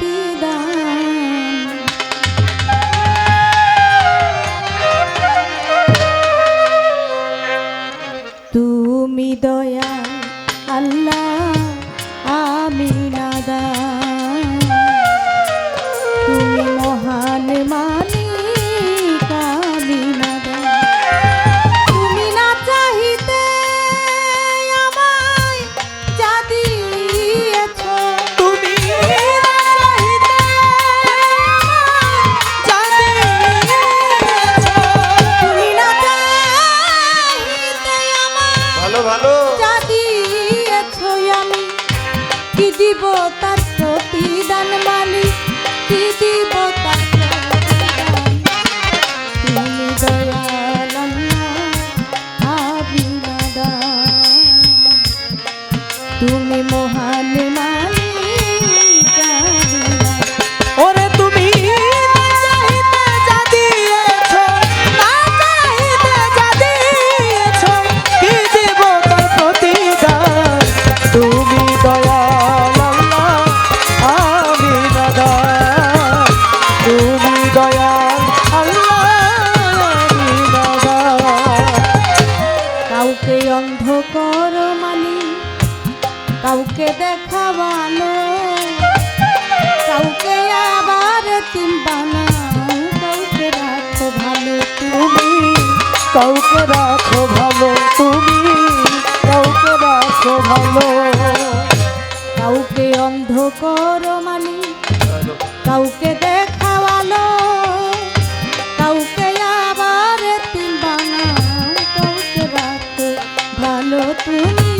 be ভালো ভালো। যা আমি কি দিব কাউকে দেখাবানো, কাউকে আবার চিম্পানা কাউকে রাখো ভালো তুমি, কাউকে রাখো ভালো তুমি, কাউকে রাখো ভালো। কাউকে অন্ধ করো মানি, কাউকে দেখাবানো, কাউকে আবার তিন কাউকে রাখো ভালো তুমি।